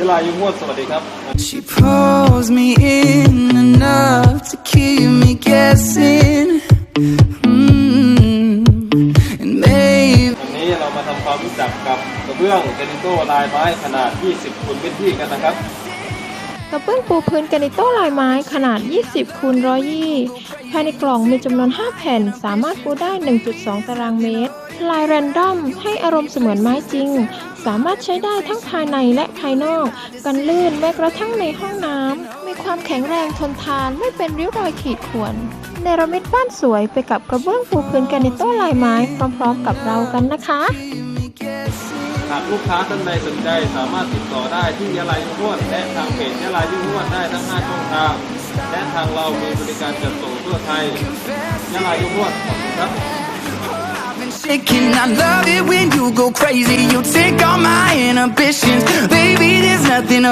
ยะลายุ่งวดสวัสดีครับ She pulls me in enough to keep me guessing. Mm. And maybe. วันนี้เรามาทำความรู้จักกับกระเบื้องเกนิโต้ลายไม้ขนาด 20คูณพื้นที่กันนะครับ กระเบื้องปูพื้นแกรนิโต้ลายไม้ขนาด 20คูณ120ภายในกล่องมีจำนวน 5 แผ่น สามารถปูได้ 1.2 ตารางเมตร ลายแรนดอมให้อารมณ์เสมือนไม้จริง สามารถใช้ได้ทั้งภายในและภายนอก กันลื่นแม้กระทั่งในห้องน้ำ มีความแข็งแรงทนทานไม่เป็นริ้วรอยขีดข่วน เนรมิตบ้านสวยไปกับกระเบื้องปูพื้นแกรนิโต้ลายไม้พร้อม ๆ กับเรากันนะคะ หากลูกค้าท่านใดสนใจสามารถติดต่อได้ที่ยะลายุ่งวดและทางเพจยะลายุ่งวดได้ทั้ง 5 ช่องทาง และทางเรามีบริการจัดส่งทั่วไทยยะลายุ่งวดขอบคุณครับ shaking. I love it when you go crazy. You take all my inhibitions. Baby, there's nothing.